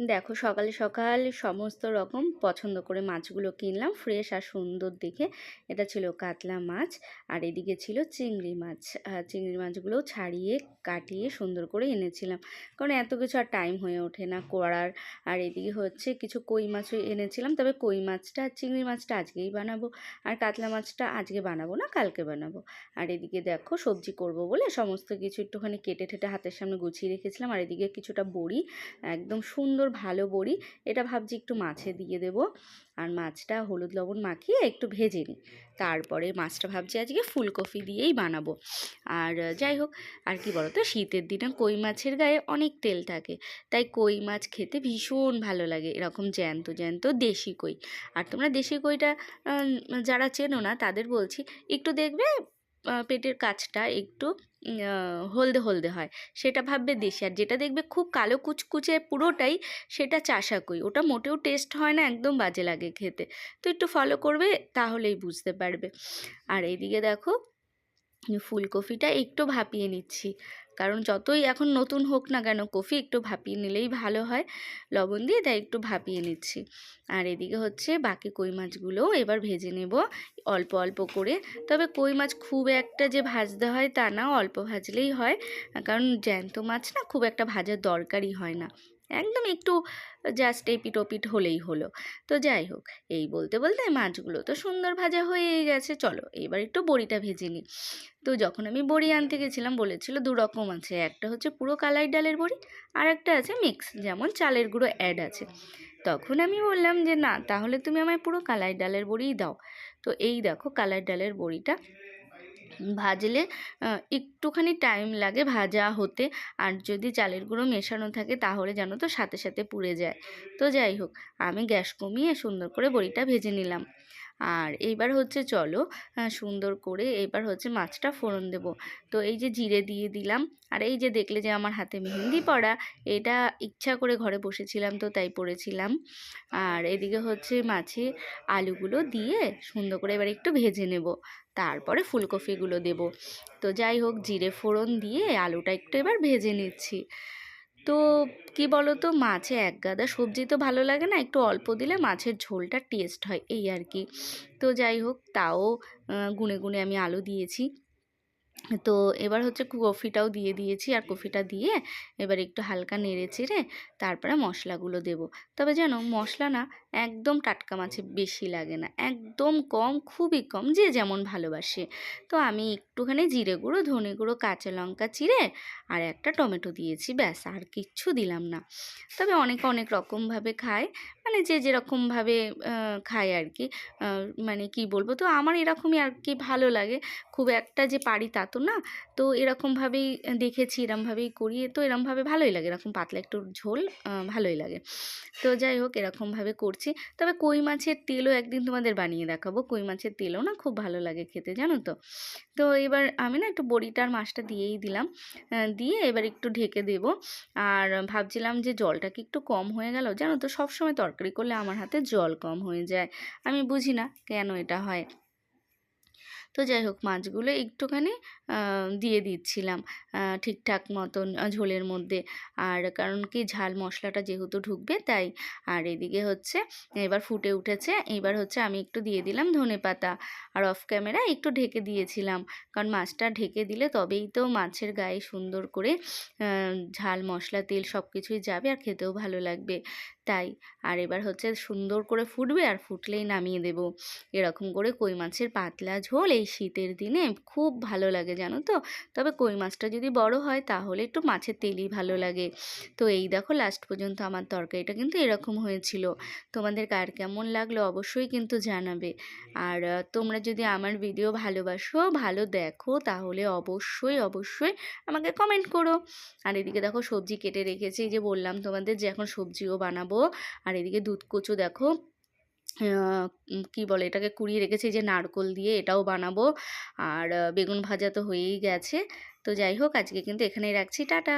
দেখো সকালে সকাল সমস্ত রকম পছন্দ করে মাছগুলো কিনলাম। ফ্রেশ আর সুন্দর দেখে। এটা ছিল কাতলা মাছ আর এদিকে ছিল চিংড়ি মাছ। চিংড়ি মাছগুলো ছাড়িয়ে, কাটিয়ে সুন্দর করে এনেছিলাম। কারণ এত কিছু আর টাইম হয়ে ওঠে না করার। আর এদিকে হচ্ছে কিছু কই মাছও এনেছিলাম। তবে কই মাছটা আর চিংড়ি মাছটা আজকেই বানাবো। আর কাতলা মাছটা আজকে বানাবো না, কালকে বানাবো। আর এদিকে দেখো সবজি করব বলে সমস্ত কিছু একটুখানি কেটে ঠেটে হাতের সামনে গুছিয়ে রেখেছিলাম। আর এদিকে কিছুটা বড়ি, একদম সুন্দর ভালো বড়ি, এটা ভাবছি একটু মাছে দিয়ে দেব। আর মাছটা হলুদ লবণ মাখিয়ে একটু ভেজে নিই। তারপরে মাছটা ভাবছি আজকে ফুলকপি দিয়েই বানাবো। আর যাই হোক, আর কি বলতো, শীতের দিনে কই মাছের গায়ে অনেক তেল থাকে। তাই কই মাছ খেতে ভীষণ ভালো লাগে। এরকম জ্যান্ত জ্যান্ত দেশি কই। আর তোমরা দেশি কইটা যারা চেনো না, তাদের বলছি, একটু দেখবে পেটের কাছটা একটু হলদে হলদে হয়। সেটা ভাববে দেশি। আর যেটা দেখবে খুব কালো কুচকুচে পুরোটাই সেটা চাষা কই ওটা মোটেও টেস্ট হয় না, একদম বাজে লাগে খেতে। তো একটু ফলো করবে, তাহলেই বুঝতে পারবে। আর এইদিকে দেখো ফুলকপিটা একটু ভাপিয়ে নিচ্ছি। কারণ যতই এখন নতুন হোক না কেন কফি একটু ভাপিয়ে নিলেই ভালো হয়। লবণ দিয়ে তাই একটু ভাপিয়ে নিচ্ছি। আর এদিকে হচ্ছে বাকি কই মাছগুলোও এবার ভেজে নেব অল্প অল্প করে। তবে কই মাছ খুব একটা যে ভাজতে হয় তা না, অল্প ভাজলেই হয়। কারণ জ্যান্ত মাছ না খুব একটা ভাজার দরকারই হয় না। একদম একটু জাস্ট এপিট ওপিট হলেই হলো। তো যাই হোক, এই বলতে বলতে মাছগুলো তো সুন্দর ভাজা হয়েই গেছে। চলো, এবার একটু বড়িটা ভেজে নিই। তো যখন আমি বড়ি আনতে গেছিলাম, বলেছিল দু রকম আছে। একটা হচ্ছে পুরো কালাই ডালের বড়ি, আর একটা আছে মিক্স যেমন চালের গুঁড়ো অ্যাড আছে। তখন আমি বললাম যে, না, তাহলে তুমি আমায় পুরো কালাই ডালের বড়িই দাও। তো এই দেখো, কালাই ডালের বড়িটা ভাজলে একটুখানি টাইম লাগে ভাজা হতে। আর যদি চালের গুঁড়ো মেশানো থাকে তাহলে যেন তো সাথে সাথে পুড়ে যায়। তো যাই হোক, আমি গ্যাস কমিয়ে সুন্দর করে বড়িটা ভেজে নিলাম। আর এইবার হচ্ছে চলো সুন্দর করে এবার হচ্ছে মাছটা ফোড়ন দেব। তো এই যে জিরে দিয়ে দিলাম, আর এই যে দেখলে যে আমার হাতে মেহেন্দি পড়া, এটা ইচ্ছা করে ঘরে বসেছিলাম তো তাই পড়েছিলাম। আর এদিকে হচ্ছে মাছে আলুগুলো দিয়ে সুন্দর করে এবার একটু ভেজে নেব, তারপরে ফুলকপিগুলো দেব। তো যাই হোক, জিরে ফোড়ন দিয়ে আলুটা একটু এবার ভেজে নিচ্ছি। তো কি বলো তো মাছে এক গাদা সবজি তো ভালো লাগে না, একটু অল্প দিলে মাছের ঝোলটা টেস্ট হয়, এই আর কি। তো যাই হোক, তাও গুনে গুনে আমি আলু দিয়েছি। তো এবার হচ্ছে কফিটাও দিয়ে দিয়েছি। আর কফিটা দিয়ে এবার একটু হালকা নেড়ে চেড়ে তারপরে মশলাগুলো দেব। তবে যেন মশলা না একদম টাটকা মাছে বেশি লাগে না। একদম কম, খুবই কম, যে যেমন ভালোবাসে। তো আমি একটুখানি জিরে গুঁড়ো, ধনে গুঁড়ো, কাঁচা লঙ্কা চিড়ে আর একটা টমেটো দিয়েছি, ব্যাস, আর কিচ্ছু দিলাম না। তবে অনেকে অনেক রকমভাবে খায় মানে যে যেরকমভাবে খায় আর কি মানে কি বলব? তো আমার এরকমই আর কি ভালো লাগে। খুব একটা যে পারি তা তো না? তো এরকমভাবেই দেখেছি এরমভাবেই করি তো এরমভাবে ভালোই লাগে। এরকম পাতলা একটু ঝোল ভালোই লাগে। তো যাই হোক এরকমভাবে করছি। তবে কই মাছের তেলও একদিন তোমাদের বানিয়ে দেখাবো। কই মাছের তেলও না খুব ভালো লাগে খেতে, জানো তো? তো এবার আমি না একটু বড়িটার মাছটা দিয়েই দিলাম। দিয়ে এবার একটু ঢেকে দেব। আর ভাবছিলাম যে জলটা কি একটু কম হয়ে গেল? জানো তো, সবসময় তরকারি করলে আমার হাতে জল কম হয়ে যায়। আমি বুঝি না কেন এটা হয়। তো যাই হোক, মাছগুলো একটুখানি দিয়ে দিচ্ছিলাম ঠিকঠাক মতন ঝোলের মধ্যে। আর কারণ কি, ঝাল মশলাটা যেহেতু ঢুকবে তাই। আর এদিকে হচ্ছে, এবার ফুটে উঠেছে, এবার হচ্ছে আমি একটু দিয়ে দিলাম ধনে পাতা। আর অফ ক্যামেরা একটু ঢেকে দিয়েছিলাম, কারণ মাছটা ঢেকে দিলে তবেই তো মাছের গায়ে সুন্দর করে ঝাল, মশলা, তেল সব কিছুই যাবে আর খেতেও ভালো লাগবে। তাই আর এবার হচ্ছে সুন্দর করে ফুটবে আর ফুটলেই নামিয়ে দেব। এরকম করে কই মাছের পাতলা ঝোল এই শীতের দিনে খুব ভালো লাগে, জানো তো? তবে কই মাছটা যদি বড় হয় তাহলে একটু মাছের তেলই ভালো লাগে। তো এই দেখো লাস্ট পর্যন্ত আমার তরকারিটা কিন্তু এরকম হয়েছিল। তোমাদের কার কেমন লাগল অবশ্যই কিন্তু জানাবে। আর তোমরা যদি আমার ভিডিও ভালোবাসো, ভালো দেখো তাহলে অবশ্যই অবশ্যই আমাকে কমেন্ট করো। আর এদিকে দেখো সবজি কেটে রেখেছি যে বললাম তোমাদের যে এখন সবজিও বানাবো আর এদিকে দুধ কচু দেখো কি বলে এটাকে কুড়িয়ে রেখেছি যে নারকোল দিয়ে এটাও বানাবো। আর বেগুন ভাজা তো হয়েই গেছে। তো যাই হোক, আজকে কিন্তু এখানেই রাখছি। টাটা!